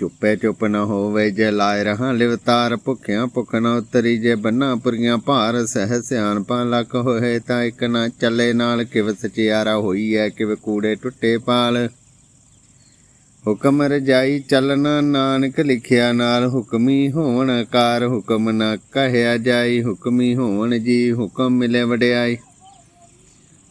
ਚੁੱਪੇ ਚੁੱਪ ਨਾ ਹੋਵੇ ਜੇ ਲਾਇ ਰਹਾ ਲਿਵਤਾਰ, ਭੁੱਖਿਆਂ ਭੁੱਖ ਨਾ ਉਤਰੀ ਜੇ ਬੰਨਾ ਪੁਰੀਆਂ ਭਾਰ, ਸਹਿ ਸਿਆਣ ਸਿਆਣਪਾਂ ਲੱਕ ਹੋਏ ਤਾਂ ਇੱਕ ਨਾ ਚੱਲੇ ਨਾਲ, ਕਿਵ ਸਚਿਆਰਾ ਹੋਈ ਐ ਕਿਵ ਕੂੜੇ ਟੁੱਟੇ ਪਾਲ। ਹੁਕਮ ਰਜਾਈ ਚੱਲਣਾ ਨਾਨਕ ਲਿਖਿਆ ਨਾਲ, ਹੁਕਮੀ ਹੋਣ ਕਾਰ ਹੁਕਮ ਨਾ ਕਹਿਆ ਜਾਈ, ਹੁਕਮੀ ਹੋਣ ਜੀ ਹੁਕਮ ਮਿਲੇ ਵਡਿਆਈ।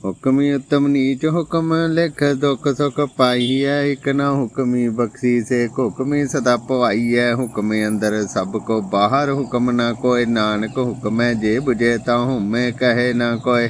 ਹੁਕਮੀ ਉਤਮ, ਨੀਚ ਹੁਕਮ ਲਿਖ ਦੁਖ ਸੁਖ ਪਾਈਐ, ਇਕ ਨਾ ਹੁਕਮੀ ਬਖਸ਼ੀ ਸੇ ਹੁਕਮੀ ਸਦਾ ਪਵਾਈਐ। ਹੁਕਮੇ ਅੰਦਰ ਸਭ ਕੋ ਬਾਹਰ, ਹੁਕਮ ਨਾ ਕੋਏ ਨਾਨਕ ਹੁਕਮੈ ਜੇ ਬੁਝੇ ਤਾ ਹੁਮੇ ਕਹੇ ਨਾ ਕੋਏ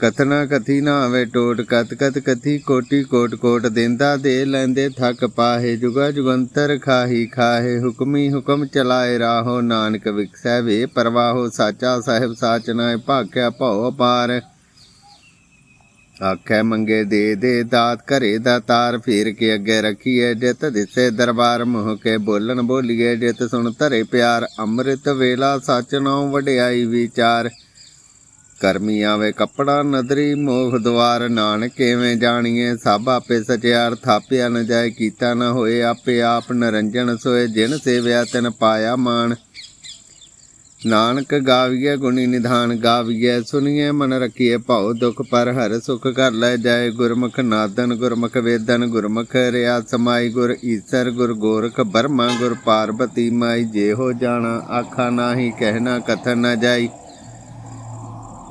ਕਥਨਾ ਕਥੀ ਨਾ ਆਵੇ ਟੋਟ ਕਤ ਕਤ ਕਥੀ ਕੋਟੀ ਕੋਟ ਕੋਟ ਦਿੰਦਾ ਦੇ ਲੈਂਦੇ ਥਕ ਪਾਹੇ, ਜੁਗਾ ਜੁਗੰਤਰ ਖਾਹੀ, ਖਾਹੇ, ਹੁਕਮੀ ਹੁਕਮ ਚਲਾਏ ਰਾਹੋ, ਨਾਨਕ ਵਿਖਸੈ ਵੇ ਪਰਵਾਹੋ, ਸਾਚਾ ਸਾਹਿਬ ਸਾਚ ਨਾਏ ਭਉ ਅਪਾਰ। ਆਖੈ ਮੰਗੇ ਦੇ ਦੇ ਦਾਤ ਘਰੇ ਦਾ ਤਾਰ, ਫੇਰ ਕੇ ਅੱਗੇ ਰੱਖੀਏ ਜਿਤ, ਦਿਸੇ ਦਰਬਾਰ ਮੋਹ ਕੇ ਬੋਲਣ ਬੋਲੀਏ ਜਿਤ, ਸੁਣ ਧਰੇ ਪਿਆਰ, ਅੰਮ੍ਰਿਤ ਵੇਲਾ ਸਚ ਨਾਉ ਵਡਿਆਈ ਵਿਚਾਰ। ਕਰਮੀ ਆਵੇ ਕੱਪੜਾ ਨਦਰੀ ਮੋਹ ਦਵਾਰ ਨਾਨਕ ਕਿਵੇਂ ਜਾਣੀਏ ਸਭ ਆਪੇ ਸਚਿਆਰ, ਥਾਪਿਆ ਨ ਜਾਏ, ਕੀਤਾ ਨ ਹੋਏ ਆਪੇ ਆਪ, ਨਰੰਜਨ ਸੋਏ ਜਿਨ ਸੇਵਿਆ ਤਿਨ ਪਾਇਆ ਮਾਨ ਨਾਨਕ ਗਾਵੀਏ ਗੁਣੀ ਨਿਧਾਨ ਗਾਵੀਏ ਸੁਣੀਏ ਮਨ ਰਖੀਏ ਭਾਉ ਦੁਖ, ਪਰ ਹਰ ਸੁਖ ਕਰ ਲੈ ਜਾਏ ਗੁਰਮੁਖ ਨਾਦਨ, ਗੁਰਮੁਖ ਵੇਦਨ, ਗੁਰਮੁਖ ਰਿਆ ਸਮਾਈ, ਗੁਰ ਈਸਰ, ਗੁਰ ਗੋਰਖ ਬਰਮਾ ਗੁਰ ਪਾਰਬਤੀ ਮਾਈ ਜੇ ਹੋ ਜਾਣਾ, ਆਖਾ ਨਾਹੀ, ਕਹਿਣਾ, ਕਥਨ ਨਾ ਜਾਈ।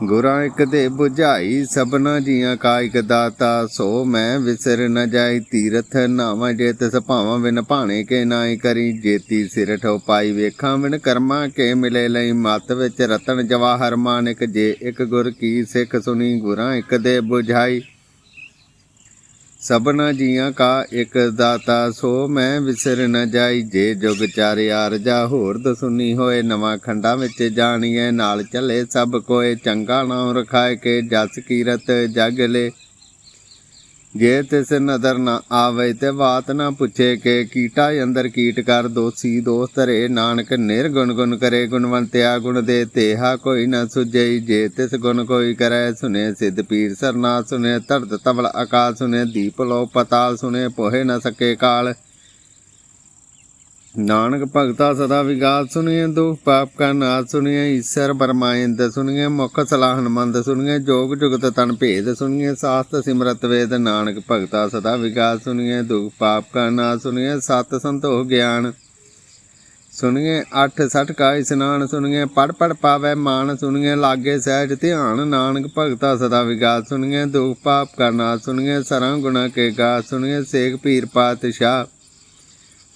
ਗੁਰਾਂ ਇੱਕ ਦੇ 부ਝਾਈ ਸਭਨਾ ਜੀਆਂ ਕਾਇਕ ਦਾਤਾ। ਸੋ ਮੈਂ ਵਿਸਰ ਨ ਜਾਈ ਤੀਰਥ ਨਾਵਾਂ ਜੇਤ ਸਭਾਵਾਂ ਭਾਵਾਂ, ਬਿਨ ਭਾਣੇ ਕੇ ਨਾਈ ਕਰੀ। ਜੇਤੀ ਸਿਰ ਠੋ ਪਾਈ ਵੇਖਾਂ, ਬਿਨ ਕਰਮਾਂ ਕੇ ਮਿਲੇ ਲਈ। ਮਤ ਵਿੱਚ ਰਤਨ ਜਵਾਹਰ ਮਾਨਿਕ, ਜੇ ਇੱਕ ਗੁਰ ਕੀ ਸਿੱਖ ਸੁਣੀ, ਗੁਰਾਂ ਇੱਕ ਦੇ 부ਝਾਈ ਸਭਨਾ ਜੀਆਂ ਕਾ ਇੱਕ ਦਾਤਾ, ਸੋ ਮੈਂ ਵਿਸਰ ਨ ਜਾਈ। ਜੇ ਜੁਗ ਚਾਰੇ ਆਰਜਾ ਹੋਰ ਦਸੁਨੀ ਹੋਏ, ਨਵਾਂ ਖੰਡਾਂ ਵਿੱਚ ਜਾਣੀਏ ਨਾਲ ਚੱਲੇ ਸਭ ਕੋਏ, ਚੰਗਾ ਨਾਮ ਰਖਾਏ ਕੇ, ਜਸ ਕੀਰਤ ਜਗ ਲੈ। ਜੇ ਤਿਸ ਨਦਰ ਨਾ ਆਵੇ ਤੇ ਬਾਤ ਨਾ ਪੁੱਛੇ ਕੇ ਕੀਟਾ ਅੰਦਰ ਕੀਟ ਕਰ ਦੋਸੀ ਦੋਸਤ ਰੇ ਨਾਨਕ ਨਿਰਗੁਣ ਗੁਣ ਕਰੇ ਗੁਣਵੰਤਿਆ ਗੁਣ ਦੇ ਤੇਹਾ ਕੋਈ ਨਾ ਸੁਜਈ ਜੇ ਤਿਸ ਗੁਣ ਕੋਈ ਕਰੈ ਸੁਨੇ ਸਿੱਧ ਪੀਰ ਸਰਨਾ ਸੁਨੇ ਧਰਤ ਤਵਲ ਆਕਾਸ਼ ਸੁਨੇ। ਦੀਪ ਲੋ ਪਤਾਲ ਸੁਨੇ ਪੋਹੇ ਨਾ ਸਕੇ ਕਾਲ। ਨਾਨਕ ਭਗਤਾ ਸਦਾ ਵਿਗਾਸ ਸੁਣੀਏ ਦੁਖ ਪਾਪ ਕਾ ਨਾਸ਼ ਸੁਣੀਏ ਈਸ਼ਰ ਬਰਮਾਇੰਦ ਸੁਣੀਏ ਮੁਖ ਸਲਾਹਨ ਮੰਦ ਸੁਣੀਏ ਜੋਗ ਜੁਗਤ ਤਨ ਭੇਦ ਸੁਣੀਏ ਸਾਸਤ ਸਿਮਰਤ ਵੇਦ ਨਾਨਕ ਭਗਤਾ ਸਦਾ ਵਿਗਾਸ ਸੁਣੀਏ ਦੁਖ ਪਾਪ ਕਾ ਨਾਸ਼ ਸੁਣੀਏ ਸਤ ਸੰਤੋਖ ਗਿਆਨ ਸੁਣੀਏ ਅੱਠ ਸਠ ਕਾ ਇਸਨਾਨ ਸੁਣੀਏ ਪੜ ਪੜ ਪਾਵੇ ਮਾਨ ਸੁਣੀਏ ਲਾਗੇ ਸਹਿਜ ਧਿਆਨ ਨਾਨਕ ਭਗਤਾ ਸਦਾ ਵਿਗਾਸ ਸੁਣੀਏ ਦੁਖ ਪਾਪ ਕਾ ਨਾਸ਼ ਸੁਣੀਏ ਸਰਾਂ ਗੁਣਾ ਕੇ ਗਾ ਸੁਣੀਏ ਸੇਖ ਪੀਰ ਪਾਤਸ਼ਾਹ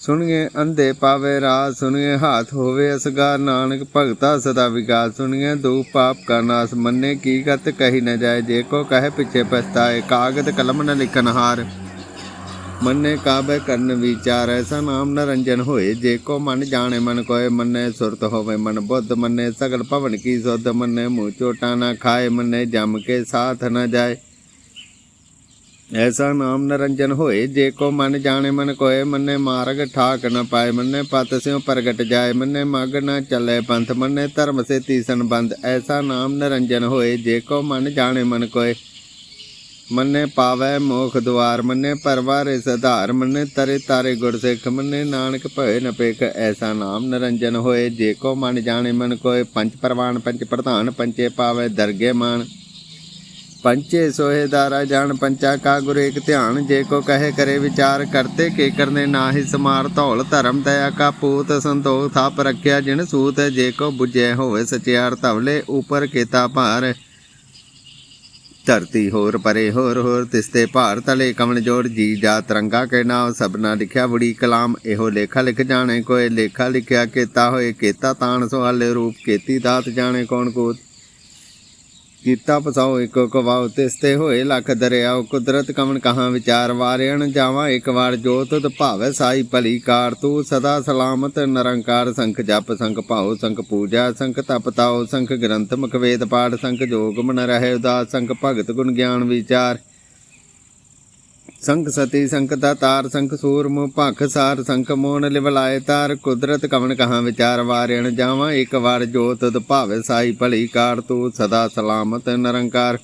ਸੁਣੀਏ ਅੰਧੇ ਪਾਵੇ ਰਾਜ, ਸੁਣੀਏ ਹਾਥ ਹੋਵੇ ਅਸਗਾਰ। ਨਾਨਕ ਭਗਤਾ ਸਦਾ ਵਿਗਾਸ ਸੁਣੀਏ ਦੁਖ ਪਾਪ ਕਾ ਨਾਸ। ਮੰਨੇ ਕੀ ਗਤ ਕਹੀ ਨ ਜਾਏ, ਜੇ ਕੋ ਕਹੇ ਪਿਛੇ ਪਛਤਾਏ, ਕਾਗਦ ਕਲਮ ਨ ਲਿਖਨ ਹਾਰ। ਮੰਨੇ ਕਾਬੇ ਕਰਨ ਵਿਚਾਰ, ਐਸਾ ਨਾਮ ਨਰੰਜਨ ਹੋਏ। ਜੇ ਕੋ ਮਨ ਜਾਣੇ ਮਨ ਕੋਏ, ਮੰਨੇ ਸੁਰਤ ਹੋਵੇ ਮਨ ਬੁੱਧ। ਮੰਨੇ ਸਗਲ ਭਵਨ ਕੀ ਸੁਧ, ਮੰਨੇ ਮੂੰਹ ਚੋਟਾ ਨਾ ਖਾਏ, ਮੰਨੇ ਜਮ ਕੇ ਸਾਥ ਨਾ ਜਾਏ। ਐਸਾ ਨਾਮ ਨਰੰਜਨ ਹੋਏ ਜੇ ਕੋ ਮਨ ਜਾਣੇ ਮਨ ਕੋਏ ਮੰਨੇ ਮਾਰਗ ਠਾਕ ਨ ਪਾਏ ਮੰਨੇ ਪਤ ਸਿਉ ਪ੍ਰਗਟ ਜਾਏ ਮੰਨੇ ਮਗ ਨ ਚੱਲੇ ਪੰਥ ਮੰਨੇ ਧਰਮ ਸੇ ਤੀਸਨ ਬੰਦ ਐਸਾ ਨਾਮ ਨਰੰਜਨ ਹੋਏ ਜੇ ਕੋ ਮਨ ਜਾਣੇ ਮਨ ਕੋਏ ਮੰਨੇ ਪਾਵੈ ਮੋਖ ਦੁਆਰ ਮੰਨੇ ਪਰਵਾਰੇ ਸਧਾਰ ਮੰਨੇ ਤਰੇ ਤਾਰੇ ਗੁਰ ਸਿੱਖ ਮੰਨੇ ਨਾਨਕ ਭਏ ਨ ਐਸਾ ਨਾਮ ਨਰੰਜਨ ਹੋਏ ਜੇ ਕੋ ਮਨ ਜਾਣੇ ਮਨ ਕੋਏ ਪੰਜ ਪਰਵਾਨ ਪੰਜ ਪ੍ਰਧਾਨ ਪੰਚੇ ਪਾਵੈ ਦਰਗੇ ਮਾਨ ਪੰਚੇ ਸੋਹੇ ਦਾਰਾ ਜਾਣ ਪੰਚਾ ਕਾ ਗੁਰ ਏਕ ਧਿਆਨ। ਜੇ ਕੋ ਕਹੇ ਕਰੇ ਵਿਚਾਰ ਕਰਤੇ, ਕੇ ਕਰਨੇ ਨਾਹੀ ਸਮਾਰ ਧੌਲ। ਧਰਮ ਦਇਆ ਕਾ ਪੂਤ ਸੰਤੋਖ ਥਾਪ ਰੱਖਿਆ ਜਿਨ ਸੂਤ। ਜੇ ਕੋ 부ਜੈ ਹੋਵੇ ਸਚਿਆਰ ਧਵਲੇ, ਉਪਰ ਕੇਤਾ ਭਾਰ। ਧਰਤੀ ਹੋਰ ਪਰੇ ਹੋਰ ਹੋਰ ਤਿਸਤੇ ਭਾਰ। ਤਲੇ ਕਮਲ ਜੋੜ ਜੀ ਜਾ ਤਰੰਗਾ ਕੇ ਨਾਮ ਸਭਨਾ ਲਿਖਿਆ ਬੜੀ ਕਲਾਮ, ਇਹੋ ਲੇਖਾ ਲਿਖ ਜਾਣੇ ਕੋਏ। ਲੇਖਾ ਲਿਖਿਆ ਕੇਤਾ ਹੋਏ, ਕੇਤਾ ਤਾਣ ਸਵਾਲੇ ਰੂਪ। ਕੇਤੀ ਦਾਤ ਜਾਣੇ ਕੌਣ ਕੋ ਕੀਤਾ ਪਸਾਓ ਇਕੋ ਕਵਾਉ ਤਿਸਤੇ ਹੋਏ ਲੱਖ ਦਰਿਆਓ। ਕੁਦਰਤ ਕਮਨ ਕਹਾਂ ਵਿਚਾਰ ਵਾਰਿਆਣ ਜਾਵਾਂ। ਇੱਕ ਵਾਰ ਜੋਤ ਤੁਧ ਭਾਵੈ ਸਾਈ ਭਲੀ ਕਾਰ, ਤੂੰ ਸਦਾ ਸਲਾਮਤ ਨਿਰੰਕਾਰ ਸੰਖ ਜਪ, ਸੰਖ ਭਾਉ, ਸੰਖ ਪੂਜਾ, ਸੰਖ ਤਪ ਤਾਉ, ਸੰਖ ਗ੍ਰੰਥ ਮੁਖ ਵੇਦ ਪਾਠ, ਸੰਖ ਜੋਗ ਮਨ ਰਹੇ ਉਦਾਸ, ਸੰਖ ਭਗਤ ਗੁਣ ਗਿਆਨ ਵਿਚਾਰ। ਸੰਖ ਸਤੀ, ਸੰਖ ਦਾ ਤਾਰ, ਸੰਖ ਸੂਰਮ, ਭਖ ਸਾਰ, ਸੰਖ ਮੋਨ ਲਿਵਲਾਏ ਤਾਰ, ਕੁਦਰਤ ਕਵਨ ਕਹਾਂ ਵਿਚਾਰ ਵਾਰਿਣ ਜਾਵਾਂ, ਇੱਕ ਵਾਰ ਜੋਤ ਤਦ ਭਾਵੇ ਸਾਈ ਭਲੀ ਕਾਰ, ਤੂੰ ਸਦਾ ਸਲਾਮਤ ਨਿਰੰਕਾਰ।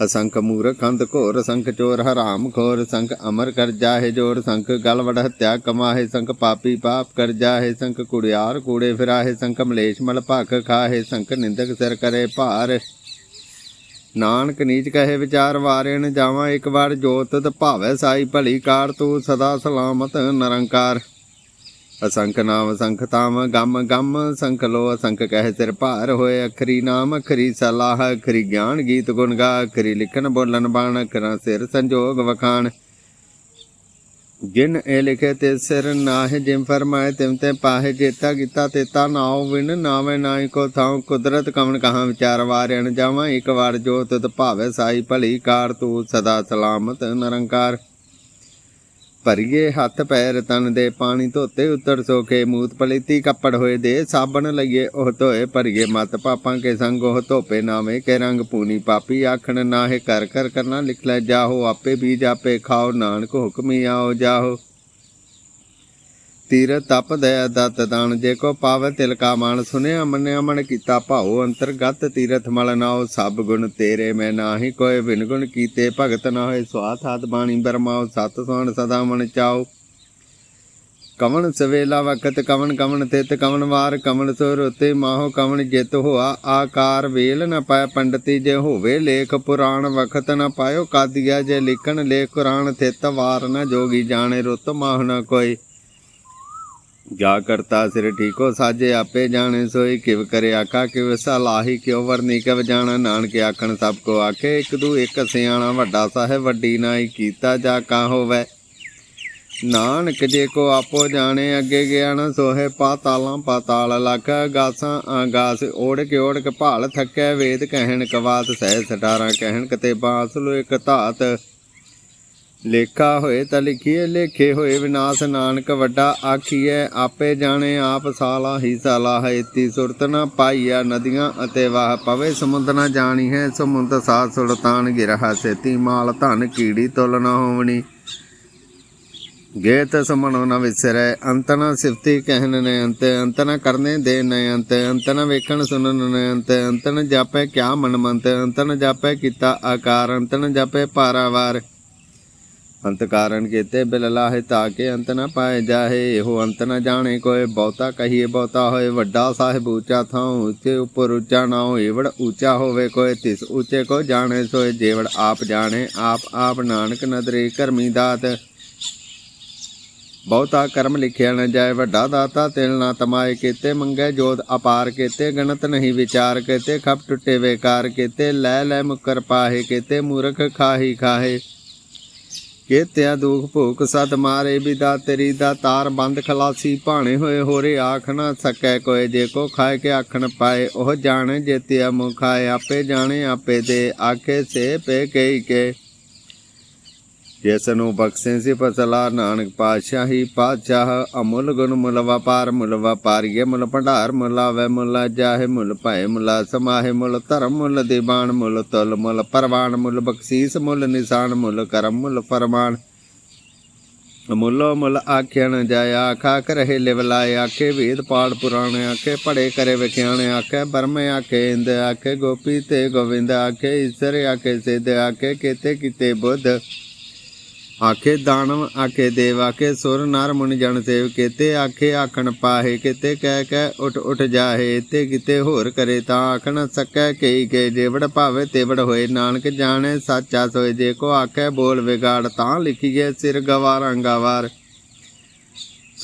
ਅਸੰਖ ਮੂਰਖ ਅੰਧ ਘੋਰ, ਸੰਖ ਚੋਰ ਹਰਾਮ ਖੋਰ, ਸੰਖ ਅਮਰ ਕਰ ਜਾਹੇ ਜੋਰ, ਸੰਖ ਗਲਵੜ ਹਤਿਆ ਕਮਾਹੇ, ਸੰਖ ਪਾਪੀ ਪਾਪ ਕਰ ਜਾਹੇ, ਸੰਖ ਕੁੜਿਆਰ ਕੂੜੇ ਫਿਰਾਹੇ, ਸੰਖ ਮਲੇਸ਼ ਮਲ ਭਖ ਖਾਹੇ, ਸੰਖ ਨਿੰਦਕ ਸਿਰ ਕਰੇ ਭਾਰ। ਨਾਨਕ ਨੀਚ ਕਹੇ ਵਿਚਾਰ ਵਾਰਿਣ, ਜਾਵਾਂ ਇੱਕ ਵਾਰ ਜੋਤ, ਤ ਭਾਵੈ ਸਾਈ ਭਲੀ ਕਾਰ, ਤੂੰ ਸਦਾ ਸਲਾਮਤ ਨਿਰੰਕਾਰ। ਅਸੰਖ ਨਾਮ ਸੰਖ ਤਾਮ, ਗਮ ਗਮ ਸੰਖ ਲੋ, ਅਸੰਖ ਕਹਿ ਸਿਰ ਭਾਰ ਹੋਏ, ਅਖਰੀ ਨਾਮ, ਅਖਰੀ ਸਲਾਹ, ਅਖਰੀ ਗਿਆਨ ਗੀਤ ਗੁਣ ਗਾ, ਅਖਰੀ ਲਿਖਣ ਬੋਲਣ ਬਾਣ, ਅਖਰਾਂ ਸਿਰ ਸੰਜੋਗ ਵਖਾਣ। ਜਿਨ ਇਹ ਲਿਖੇ, ਤੇ ਸਿਰ ਨਾਹਿ ਜਿਮ ਫਰਮਾਏ, ਤਿਮ ਤੇ ਪਾਹੇ ਜੇਤਾ ਕੀਤਾ ਤੇਤਾ ਨਾਉ ਵਿਨ ਨਾਵੇਂ ਨਾਈ ਕੋ ਥਾਉ, ਕੁਦਰਤ ਕਵਨ ਕਹਾਂ ਵਿਚਾਰ ਵਾਰਿਣ ਜਾਵਾਂ, ਇੱਕ ਵਾਰ ਜੋਤ ਤਦ ਭਾਵੇ ਸਾਈ ਭਲੀ ਕਾਰ ਤੂੰ ਸਦਾ ਸਲਾਮਤ ਨਿਰੰਕਾਰ। ਭਰੀਏ ਹੱਥ ਪੈਰ ਤਨ ਦੇ ਪਾਣੀ ਧੋਤੇ ਉੱਤਰ ਸੋਖੇ ਮੂਤ ਪਲੀਤੀ ਕੱਪੜ ਹੋਏ ਦੇ ਸਾਬਣ ਲਈਏ ਉਹ ਧੋਏ ਭਰੀਏ ਮਤ ਪਾਪਾਂ ਕੇ ਸੰਗ ਉਹ ਧੋਪੇ ਨਾਵੇਂ ਕੇ ਰੰਗ ਪੂਨੀ ਪਾਪੀ ਆਖਣ ਨਾਹੇ ਕਰ ਕਰ ਕਰਨਾ ਲਿਖ ਲੈ ਜਾਹੋ ਆਪੇ ਬੀਜ ਆਪੇ ਖਾਓ ਨਾਨਕ ਹੁਕਮੀ ਆਓ ਜਾਹੋ। ਤੀਰ ਤਪ ਦਇਆ ਦਤ ਦਾਨ, ਜੇ ਕੋ ਪਾਵੈ ਤਿਲਕਾ ਮਾਨ ਸੁਨਿਆ ਮੰਨਿਆ ਮਨ ਕੀਤਾ ਭਾਉ, ਅੰਤਰਗਤ ਤੀਰਥ ਮਲ ਨਾਉ, ਸਭ ਗੁਣ ਤੇਰੇ, ਮੈਂ ਨਾਹੀ ਕੋਏ ਬਿਨ ਗੁਣ ਕੀਤੇ, ਭਗਤ ਨਾ ਹੋਏ ਸਵਾਥ ਹੱਥ ਬਾਣੀ ਬਰਮਾਉ, ਸਤ ਸੋਹਣ ਸਦਾ ਮਨ ਚਾਉ। ਕਵਨ ਸਵੇਲਾ ਵਕਤ ਕਵਣ ਕਵਣ ਤਿਤ ਕਵਣ ਵਾਰ ਕਵਨ ਸੁਰ ਉਤੇ ਮਾਹੋ, ਕਵਣ ਜਿਤ ਹੋਆ, ਆਕਾਰ ਵੇਲ ਨ ਪਾਇ ਪੰਡਤੀ, ਜੇ ਹੋਵੇ ਲੇਖ ਪੁਰਾਣ, ਵਖਤ ਨ ਪਾਇਓ ਕਾਦੀਆ, ਜੇ ਲਿਖਣ ਲੇਖ ਕੁਰਾਨ ਤਿਤ ਵਾਰ ਨ ਜੋਗੀ ਜਾਣੇ, ਰੁੱਤ ਮਾਹ ਨ ਕੋਈ। ਜਾ ਕਰਤਾ ਸਿਰ ਠੀਕੋ ਸਾਜੇ ਆਪੇ ਜਾਣੇ, ਸੋਈ ਕਿਵ ਕਰੇ ਆਖਾ, ਕਿਵ ਸਲਾਹੀ ਕਿਉ ਵਰਨੀ, ਕਵ ਜਾਣਾ, ਨਾਨਕ ਆਖਣ ਸਭ ਕੋ ਆਖੇ, ਇੱਕ ਦੂ ਇੱਕ ਸਿਆਣਾ ਵੱਡਾ ਸਾਹਿਬ, ਵੱਡੀ ਨਾਈ ਕੀਤਾ ਜਾ ਕਾ ਹੋਵੇ। ਨਾਨਕ ਜੇ ਕੋ ਆਪੋ ਜਾਣੇ, ਅੱਗੇ ਗਿਆ ਨਾ ਸੋਹੇ, ਪਾਤਾਲਾਂ ਪਾਤਾਲ ਲਖ, ਗਾਸਾਂ ਆਗਾਸ ਓੜ ਕੇ ਓੜ ਕੇ ਭਾਲ ਥੱਕੈ, ਵੇਦ ਕਹਿਣ ਕਵਾਤ, ਸਹਿ ਸਟਾਰਾਂ ਕਹਿਣ ਕਤੇ ਬਾਸ ਲੋ ਇਕ ਧਾਤ। ਲੇਖਾ ਹੋਏ ਤਾਂ ਲਿਖੀਏ, ਲੇਖੇ ਹੋਏ ਵਿਨਾਸ਼ ਨਾਨਕ ਵੱਡਾ ਆਖੀਐ, ਆਪੇ ਜਾਣੇ ਆਪ ਸਾਲਾ ਹੀ ਸਾਲਾ ਹੈ, ਇਤੀ ਸੁਰਤ ਨਾ ਪਾਈਆ ਨਦੀਆਂ ਅਤੇ ਵਾਹ, ਪਵੇ ਸਮੁੰਦ ਨਾ ਜਾਣੀ ਹੈ, ਸਮੁੰਦ ਸਾਥ ਸੁਲਤਾਨ ਗਿਰਹਾ ਸੇਤੀ ਮਾਲ ਧਨ ਕੀੜੀ ਤੁਲ ਨਾ ਹੋਵਣੀ। ਗੇਤ ਸਮਣੋ ਨ ਵਿਸਰੈ, ਅੰਤ ਸਿਫਤੀ ਕਹਿਨ ਨੇ ਅੰਤ ਅੰਤ ਕਰਨੇ ਦੇ ਨ ਅੰਤ ਅੰਤ ਵੇਖਣ ਸੁਣਨ ਨੇ ਅੰਤ ਅੰਤ ਜਾਪੈ ਕਿਆ ਮਨ ਮੰਤ ਅੰਤ ਜਾਪੈ ਕੀਤਾ ਆਕਾਰ ਅੰਤਨ ਨ ਜਾਪੈ ਪਾਰਾਵਾਰ। ਅੰਤ ਕਾਰਨ ਕੀਤੇ ਬਿਲ ਲਾਹੇ ਤਾਕੇ ਅੰਤ ਨ ਪਾਏ ਜਾਹੇ, ਇਹੋ ਅੰਤ ਨ ਜਾਣੇ ਕੋਏ। ਬਹੁਤਾ ਕਹੀਏ, ਬਹੁਤਾ ਹੋਏ, ਵੱਡਾ ਸਾਹਿਬ ਉੱਚਾ ਥਾਂ ਉੱਚੇ ਉੱਪਰ ਉੱਚਾ ਨਾ ਹੋਏ ਉੱਚਾ ਹੋਵੇ ਕੋਏ, ਤਿਸ ਉੱਚੇ ਕੋ ਜਾਣੇ ਸੋਏ, ਜੇਵੜ ਆਪ ਜਾਣੇ, ਆਪ ਆਪ ਨਾਨਕ ਨਦਰੇ ਕਰਮੀ ਦਾਤ। ਬਹੁਤਾ ਕਰਮ ਲਿਖਿਆ ਨਾ ਜਾਏ, ਵੱਡਾ ਦਾਤਾ ਤਿਲ ਨਾ ਤਮਾਏ ਕੀਤੇ, ਮੰਗੇ ਜੋਤ ਅਪਾਰ ਕੀਤੇ, ਗਣਤ ਨਹੀਂ ਵਿਚਾਰ ਕੀਤੇ, ਖਪ ਟੁੱਟੇ ਵੇਕਾਰ ਕੀਤੇ, ਲੈ ਲੈ ਮੁਕਰ ਪਾਹੇ ਕੀਤੇ, ਮੂਰਖ ਖਾਹੀ ਖਾਹੇ। ਕੇਤਿਆ ਦੁਖ ਭੂਖ ਸਤ ਮਾਰੇ ਬਿਦਾ ਤੇਰੀ ਦਾ ਤਾਰ ਬੰਦ ਖਲਾਸੀ ਭਾਣੇ ਹੋਏ ਹੋਰੇ ਆਖ ਨਾ ਸਕੈ ਕੋਏ, ਜੇ ਕੋ ਖਾਏ ਕੇ ਆਖਣ ਪਾਏ, ਉਹ ਜਾਣੇ ਜੇਤਿਆ ਮੁਖ ਖਾਏ, ਆਪੇ ਜਾਣੇ ਆਪੇ ਦੇ, ਆਖੇ ਸੇ ਪੇ ਕਈ ਕੇ। ਜਿਸ ਨੂੰ ਬਖਸ਼ੇ ਸੀ ਫਸਲਾ, ਨਾਨਕ ਪਾਤਸ਼ਾਹੀ ਪਾਤਸ਼ਾਹ, ਅਮੁੱਲ ਗੁਣ ਮੁੱਲ ਵਪਾਰ ਮੁੱਲ ਵਪਾਰੀਏ ਮੁੱਲ ਭੰਡਾਰ ਮੁੱਲ ਆਵੇ ਮੁੱਲ ਜਾਹੇ ਮੁੱਲ ਭਾਏ ਮੁੱਲ ਸਮਾਹੇ ਮੁੱਲ ਧਰਮ ਮੁੱਲ ਦੀਵਾਨ ਮੁੱਲ ਤੁਲ ਮੁੱਲ ਪਰਵਾਨ ਮੁੱਲ ਬਖਸ਼ੀਸ ਮੁੱਲ ਨਿਸ਼ਾਨ ਮੁੱਲ ਕਰਮ ਮੁੱਲ ਫਰਮਾਨ। ਮੁੱਲੋ ਮੁੱਲ ਆਖਿਆ ਜਾਇਆ ਆਖਾ ਕਰਹਿ ਲਿਵਲਾਏ ਆਖੇ ਵੇਦ ਪਾੜ ਪੁਰਾਣੇ, ਆਖੇ ਪੜੇ ਕਰੇ ਵਿਖਿਆਣੇ, ਆਖੇ ਬਰਮੇ ਆਖੇ ਇੰਦ, ਆਖੇ ਗੋਪੀ ਤੇ ਗੋਵਿੰਦ, ਆਖੇ ਈਸ਼ਰ, ਆਖੇ ਸਿੱਧ, ਆਖੇ ਕਿਤੇ ਕਿਤੇ ਬੁੱਧ। ਆਖੇ ਦਾਨਵ, ਆਖੇ ਦੇਵ, ਆਖੇ ਸੁਰ, ਨਰ ਮੁਨ ਜਨ ਸੇਵ, ਕੀਤੇ ਆਖੇ ਆਖਣ ਪਾਹੇ, ਕੀਤੇ ਕਹਿ ਕਹਿ ਉਠ ਉਠ ਜਾਹੇ ਤੇ ਕਿਤੇ ਹੋਰ ਕਰੇ ਤਾਂ ਆਖਣ ਸਕੈ ਕਈ ਕੇ ਜੇਵੜ ਭਾਵੇ ਤੇਵੜ ਹੋਏ, ਨਾਨਕ ਜਾਣੇ, ਸਾਚਾ ਸੋਏ, ਜੇ ਕੋ ਆਖੇ ਬੋਲ ਵਿਗਾੜ, ਤਾਂ ਲਿਖੀਏ ਸਿਰ ਗਵਾਰਾਂ ਗਵਾਰ।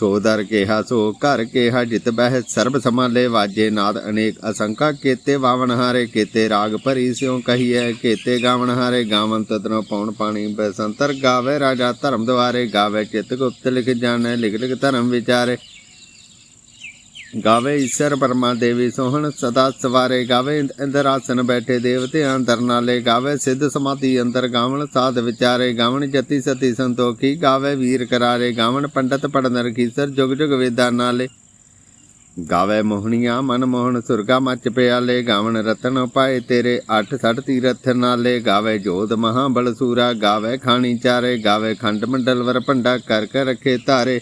ਸੋ ਦਰ ਕੇਹਾ, ਸੋ ਘਰ ਕੇਹਾ, ਜਿਤ ਬਹਿ ਸਰਬ ਸਮਾਲੇ ਵਾਜੇ ਨਾਦ ਅਨੇਕ ਅਸੰਕਾ ਕੇਤੇ, ਵਾਵਣ ਹਾਰੇ ਕੇਤੇ, ਰਾਗ ਭਰੀ ਸਿਉ ਕਹੀਐ, ਕੇਤੇ ਗਾਵਣ ਹਾਰੇ ਗਾਵਨ ਤਦਨੋ ਪੌਣ ਪਾਣੀ ਬਸੰਤਰ ਗਾਵੇ, ਰਾਜਾ ਧਰਮ ਦੁਆਰੇ ਗਾਵੇ, ਚਿਤ ਗੁਪਤ ਲਿਖ ਜਾਣੈ, ਲਿਖ ਲਿਖ ਧਰਮ ਵਿਚਾਰੇ। ਗਾਵੇ ਈਸ਼ਰ ਪਰਮਾ ਦੇਵੀ ਸੋਹਣ, ਸਦਾ ਸਵਾਰੇ ਗਾਵੇ ਇੰਦਰ ਆਸਨ ਬੈਠੇ ਦੇਵਤੇ, ਅੰਦਰ ਨਾਲੇ ਗਾਵੇ ਸਿੱਧ ਸਮਾਧੀ, ਅੰਦਰ ਗਾਵਣ ਸਾਧ ਵਿਚਾਰੇ ਗਾਵਣ, ਜਤੀ ਸਤੀ ਸੰਤੋਖੀ, ਗਾਵੇ ਵੀਰ ਕਰਾਰੇ ਗਾਵਣ, ਪੰਡਤ ਪੜਨ ਰਖੀਸਰ ਜੁਗ ਜੁਗ ਵੇਦਾਂ ਨਾਲੇ ਗਾਵੇ ਮੋਹਣੀਆਂ, ਮਨ ਮੋਹਨ ਸੁਰਗਾ ਮੱਚ ਪਿਆਲੇ, ਗਾਵਣ ਰਤਨ ਪਾਏ ਤੇਰੇ ਅੱਠ ਸੱਠ ਤੀਰਥ ਨਾਲੇ ਗਾਵੇ ਜੋਧ ਮਹਾ ਬਲਸੂਰਾ ਗਾਵੇ ਖਾਣੀ ਚਾਰੇ, ਗਾਵੇ ਖੰਡ ਮੰਡਲ ਵਰ ਭੰਡਾ ਕਰ ਕਰ ਰਖੇ ਧਾਰੇ।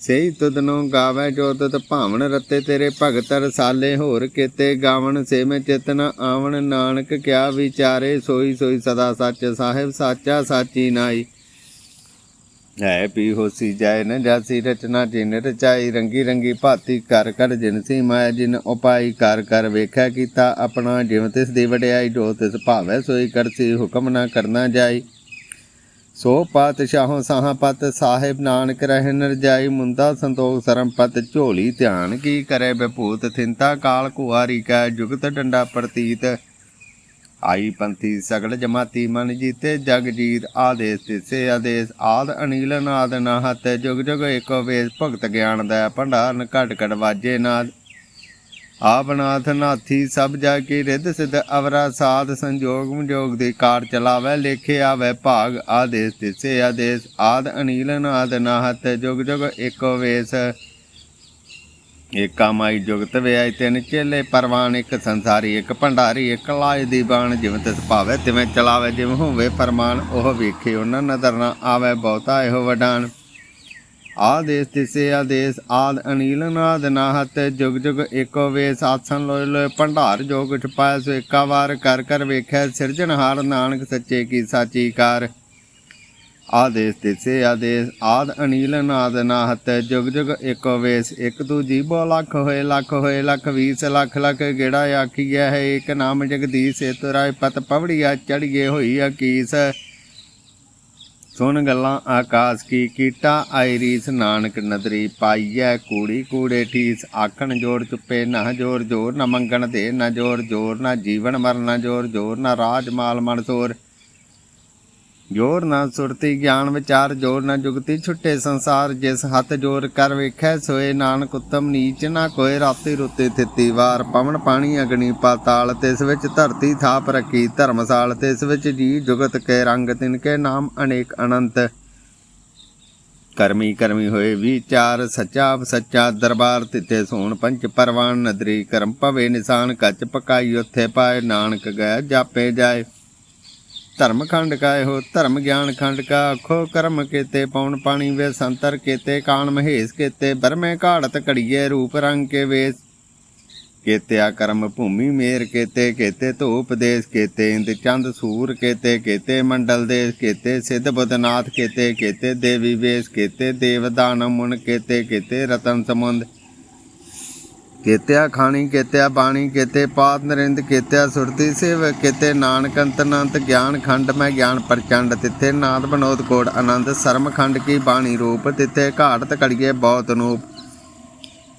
ਸਹੀ ਤੁਧਨੋਂ ਗਾਵੇ ਜੋ ਤੁਧ ਭਾਵਨ ਰਤੇ ਤੇਰੇ ਭਗਤ ਰਸਾਲੇ। ਹੋਰ ਕੀਤੇ ਗਾਵਣ ਸੇ ਮੈਂ ਚਿਤਨ ਆਵਣ। ਨਾਨਕ ਕਿਆ ਵਿਚਾਰੇ ਸੋਈ ਸੋਈ ਸਦਾ ਸੱਚ ਸਾਹਿਬ ਸਾਚਾ ਸਾਚੀ ਨਾਈ। ਹੈ ਪੀ ਹੋਸੀ ਜਾਏ ਨ ਜਾਸੀ ਰਚਨਾ ਜਿਨ ਰਚਾਈ। ਰੰਗੀ ਰੰਗੀ ਭਾਤੀ ਕਰ ਕਰ ਜਿਨਸੀ ਮਾਇਆ ਜਿਨ ਉਪਾਈ ਕਰ ਕਰ ਵੇਖਿਆ ਕੀਤਾ ਆਪਣਾ। ਜਿਵ ਤਿਸ ਦੀ ਵਡਿਆਈ ਜੋ ਤਿਸ ਭਾਵੈ ਸੋਈ ਕਰਸੀ ਹੁਕਮ ਨਾ ਕਰਨਾ ਜਾਈ। ਸੋ ਪਾਤਸ਼ਾਹੋਂ ਸਾਹਾਂ ਪਤ, ਸਾਹਿਬ ਨਾਨਕ ਰਹਿ ਨਰਜਾਈ, ਮੁੰਦਾ ਸੰਤੋਖ ਸਰਮ ਪਤ, ਝੋਲੀ ਧਿਆਨ ਕੀ ਕਰੇ ਬਪੂਤ ਥਿੰਤਾ ਕਾਲ ਕੁਆਰੀ ਕੈ ਜੁਗਤ ਡੰਡਾ ਪ੍ਰਤੀਤ। ਆਈ ਪੰਥੀ ਸਗਲ ਜਮਾਤੀ ਮਨ ਜੀਤੇ, ਜਗ ਜੀਤ ਆਦੇਸ ਤਿਸੇ ਆਦੇਸ, ਆਦ ਅਨੀਲ ਨਾਦ ਨਾਹਤ ਜੁਗ ਜੁਗ ਏਕੋ ਵੇਸ ਭਗਤ ਗਿਆਨ ਦਾ, ਭੰਡਾਰਨ ਘਟ ਘਟ ਵਾਜੇ ਨਾਦ। ਆਪਨਾਥ ਨਾਥੀ ਸਭ ਜਾ ਕੇ ਰਿੱਧ ਸਿਧ ਅਵਰਾ ਸਾਧ ਸੰਜੋਗ ਵਿਜੋਗ ਦੇ ਕਾਰ ਚਲਾਵੇ, ਲੇਖੇ ਆਵੇ, ਭਾਗ ਆਦੇਸ ਤਿਸੇ ਆਦੇਸ। ਆਦ ਅਨੀਲ ਨਾਦ ਨਾਹਤ, ਜੁਗ ਜੁਗ ਏਕੋ ਵੇਸ। ਏਕਾ ਮਾਈ ਜੁਗਤ ਵਿਆਈ ਤਿੰਨ ਚੇਲੇ, ਪਰਵਾਨ ਇੱਕ ਸੰਸਾਰੀ, ਇੱਕ ਭੰਡਾਰੀ, ਇੱਕ ਲਾਜ ਦੀ ਬਾਣ। ਜਿਵੇਂ ਤਿਸ ਭਾਵੇ, ਤਿਵੇਂ ਚਲਾਵੇ, ਜਿਵੇਂ ਹੋਵੇ ਫਰਮਾਨ, ਉਹ ਵੇਖੇ ਉਹਨਾਂ ਨਦਰ ਨਾ ਆਵੇ, ਬਹੁਤਾ ਇਹੋ ਵਡਾਨ। ਆਦੇਸ ਤਿਸੇ ਆਦੇਸ, ਆਦ ਅਨੀਲ ਨਾਦ ਨਾਹਤ, ਜੁਗ ਜੁਗ ਏਕੋ ਵੇਸ, ਆਸਨ ਲੋਏ ਲੋਏ ਭੰਡਾਰ, ਜੋਗ ਛਪਾਇਆ ਸੋ ਏਕਾ ਵਾਰ, ਕਰ ਕਰ ਵੇਖਿਆ ਸਿਰਜਣਹਾਰ ਨਾਨਕ ਸੱਚੇ ਕੀ ਸਾਚੀ ਕਾਰ। ਆਦੇਸ ਤਿਸੇ ਆਦੇਸ, ਆਦ ਅਨੀਲ ਨਾਦ ਨਾਹਤ, ਜੁਗ ਜੁਗ ਏਕੋ ਵੇਸ, ਇੱਕ ਤੂ ਜੀਬੋ ਲੱਖ ਹੋਏ ਲੱਖ ਹੋਏ, ਲੱਖ ਵੀਸ, ਲੱਖ ਲੱਖ ਗੇੜਾ ਆਖੀਐ ਹੈ, ਏਕ ਨਾਮ ਜਗਦੀਸ਼ ਏ ਤੁਰਾਇ ਪਤ ਪਵੜੀਆ ਚੜੀਏ ਹੋਈ ਅਕੀਸ। ਸੁਣ ਗੱਲਾਂ ਆਕਾਸ਼ ਕੀ ਕੀਟਾ, ਆਈ ਰੀਸ ਨਾਨਕ ਨਦਰੀ ਪਾਈਐ ਕੂੜੀ, ਕੂੜੇ ਠੀਸ, ਆਖਣ ਜੋੜ ਚੁੱਪੇ ਨਾ ਜੋਰ ਜੋਰ ਨਾ ਮੰਗਣ ਦੇ, ਨਾ ਜੋਰ ਜੋਰ ਨਾ ਜੀਵਨ ਮਰਨ, ਨਾ ਜੋਰ ਜੋਰ ਨਾ ਰਾਜ ਮਾਲ ਮਨਸੋਰ ਜੋਰ ਨਾ ਸੁਰਤੀ ਗਿਆਨ ਵਿਚਾਰ, ਜੋਰ ਨਾ ਜੁਗਤੀ ਛੁੱਟੇ ਸੰਸਾਰ, ਜਿਸ ਹੱਥ ਜੋਰ ਕਰ ਵੇਖੈ, ਸੋਏ ਨਾਨਕ ਉਤਮ ਨੀਚ ਨਾ ਕੋਏ, ਰਾਤੀ ਰੁੱਤੇ ਥਿੱਤੀ ਵਾਰ, ਪਵਨ ਪਾਣੀ ਅਗਨੀ ਪਾਤਾਲ, ਤਿਸ ਵਿੱਚ ਧਰਤੀ ਥਾਪ ਰੱਖੀ, ਧਰਮਸਾਲ, ਤਿਸ ਵਿੱਚ ਜੀ ਜੁਗਤ ਕੇ ਰੰਗ, ਤਿਨ ਕੇ ਨਾਮ ਅਨੇਕ ਅਨੰਤ। ਕਰਮੀ ਕਰਮੀ ਹੋਏ ਵਿਚਾਰ, ਸੱਚਾ ਸੱਚਾ ਦਰਬਾਰ, ਤਿੱਥੇ ਸੋਣ ਪੰਚ ਪਰਵਾਨ, ਨਦਰੀ ਕਰਮ ਭਵੇ ਨਿਸ਼ਾਨ, ਕੱਚ ਪਕਾਈ ਉੱਥੇ ਪਾਏ, ਨਾਨਕ ਗਿਆ ਜਾਪੇ ਜਾਏ। ਧਰਮ ਖੰਡ ਕਾ ਹੋ ਧਰਮ ਗਿਆਨ ਖੰਡ ਕਾ ਅਖੋ ਕਰਮ ਕੀਤੇ ਪੌਣ ਪਾਣੀ ਵੇ ਸੰਤਰ ਕੀਤੇ, ਕਾਣ ਮਹੇਸ਼ ਕੀਤੇ, ਬਰਮੇ ਘਾੜਤ ਘੜੀਏ, ਰੂਪ ਰੰਗ ਕੇ ਵੇਸ ਕੀਤਿਆ, ਕਰਮ ਭੂਮੀ ਮੇਰ ਕੇਤੇ, ਕੀਤੇ ਧੂਪ ਦੇਸ ਕੀਤੇ, ਇੰਦ ਚੰਦ ਸੂਰ ਕੇਤੇ, ਕੀਤੇ ਮੰਡਲ ਦੇਸ ਕੇਤੇ, ਸਿੱਧ ਬੁੱਧਨਾਥ ਕੀਤੇ ਕੀਤੇ ਦੇਵੀ ਵੇਸ ਕੇਤੇ, ਦੇਵ ਦਾਨਵ ਮੁਨ ਕੇਤੇ, ਕੀਤੇ ਰਤਨ ਸਮੁੰਦ ਕੀਤਿਆ, ਖਾਣੀ ਕੀਤਿਆ, ਬਾਣੀ ਕੀਤੇ ਪਾਤ ਨਰਿੰਦ ਕੀਤਿਆ, ਸੁਰਤੀ ਸੇਵ ਕੀਤੇ, ਨਾਨਕ ਅੰਤਨੰਤ ਗਿਆਨ ਖੰਡ ਮੈਂ ਗਿਆਨ ਪ੍ਰਚੰਡ ਤਿੱਥੇ, ਨਾਦ ਬਨੋਦ ਕੋੜ ਆਨੰਦ, ਸਰਮ ਖੰਡ ਕੀ ਬਾਣੀ ਰੂਪ ਤਿੱਥੇ, ਘਾੜਤ ਕੜੀਏ ਬਹੁਤ ਅਨੂਪ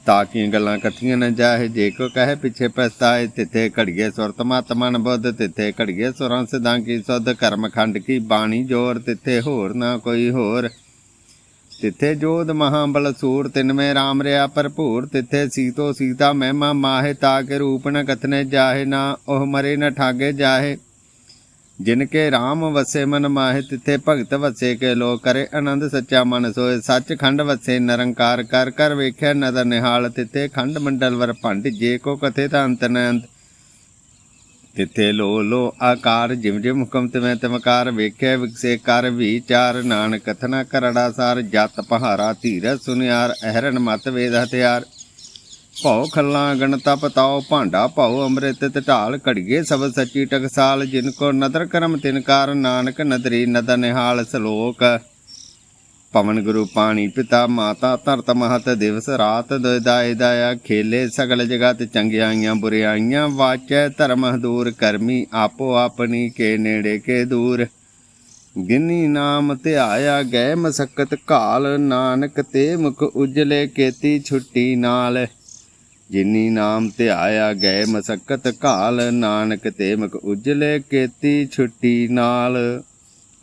ਤਾਂ ਕਿ ਗੱਲਾਂ ਇਕੱਠੀਆਂ ਨਾ ਜਾਏ ਜੇ ਕੋ ਕਹੇ ਪਿੱਛੇ ਪਛਤਾਏ, ਤਿੱਥੇ ਘੜੀਏ ਸੁਰਤ ਮਤ ਮਨ ਬੁੱਧ, ਤਿੱਥੇ ਘੜੀਏ ਸੁਰਾਂ ਸਿਧਾਂ ਕੀ ਸੁਧ, ਕਰਮ ਖੰਡ ਕੀ ਬਾਣੀ ਜੋਰ, ਤਿੱਥੇ ਹੋਰ ਨਾ ਕੋਈ ਹੋਰ। ਤਿੱਥੇ ਜੋਧ ਮਹਾਬਲ ਸੂਰ ਤਿਨਵੇਂ ਰਾਮ ਰਿਆ ਭਰਪੂਰ, ਤਿੱਥੇ ਸੀਤੋ ਸੀਤਾ ਮਹਿਮਾ ਮਾਹੇ ਤਾਕੇ ਰੂਪ ਨ ਕਥਨੇ ਜਾਹੇ, ਨਾ ਉਹ ਮਰੇ ਨ ਠਾਗੇ ਜਾਹੇ। ਜਿਨ ਕੇ ਰਾਮ ਵਸੇ ਮਨ ਮਾਹੇ, ਤਿੱਥੇ ਭਗਤ ਵਸੇ ਕੇ ਲੋ ਕਰੇ ਆਨੰਦ ਸੱਚਾ ਮਨ ਸੋਏ। ਸੱਚ ਖੰਡ ਵਸੇ ਨਿਰੰਕਾਰ ਕਰ ਕਰ ਵੇਖਿਆ ਨਦਰ ਨਿਹਾਲ, ਤਿੱਥੇ ਖੰਡ ਮੰਡਲ ਵਰ ਭੰਡ, ਜੇ ਕੋ ਕਥੇ ਤਾਂ ਅੰਤ ਨ ਅੰਤ। ਤਿੱਥੇ ਲੋ ਲੋ ਆਕਾਰ ਜਿਮ ਜਿਮ ਹੁਕਮ ਤਿਵੇਂ ਤਮਕਾਰ ਵੇਖੇ ਵਿਕਸੇ ਕਰ ਵਿਚਾਰ ਨਾਨਕ ਕਥਨਾ ਕਰੜਾ ਸਾਰ ਜਤ ਪਹਾਰਾ ਧੀਰ ਸੁਨਿਆਰ, ਅਹਰਨ ਮਤ ਵੇਦ ਹਥਿਆਰ। ਭਉ ਖੱਲਾ ਗਣਤਾ ਪਤਾਓ ਭਾਂਡਾ ਭਉ ਅੰਮ੍ਰਿਤ ਢਾਲ ਘੜੀਏ ਸਬਦ ਸੱਚੀ ਟਕਸਾਲ, ਜਿਨ ਕੋ ਨਦਰ ਕਰਮ ਤਿਨਕਾਰ ਨਾਨਕ ਨਦਰੀ ਨਦਰ ਨਿਹਾਲ ਸਲੋਕ। ਪਵਨ ਗੁਰੂ ਪਾਣੀ ਪਿਤਾ ਮਾਤਾ ਧਰਤ ਮਹਤ ਦਿਵਸ ਰਾਤ ਦਾਇ ਦਾਇਆ ਖੇਲੇ ਸਗਲ ਜਗਤ ਚੰਗਿਆਈਆਂ ਬੁਰਿਆਈਆਂ ਵਾਚੈ ਧਰਮ ਦੂਰ ਕਰਮੀ ਆਪੋ ਆਪਣੀ ਕੇ ਨੇੜੇ ਕੇ ਦੂਰ। ਗਿਨੀ ਨਾਮ ਧਿਆਇਆ ਗਏ ਮਸਕਤ ਕਾਲ ਨਾਨਕ ਤੇ ਮੁਖ ਉਜਲੇ ਕੇਤੀ ਛੁੱਟੀ ਨਾਲ। ਜਿਨੀ ਨਾਮ ਧਿਆਇਆ ਗਏ ਮਸਕਤ ਕਾਲ ਨਾਨਕ ਤੇ ਮੁਖ ਉਜਲੇ ਕੇਤੀ ਛੁੱਟੀ ਨਾਲ।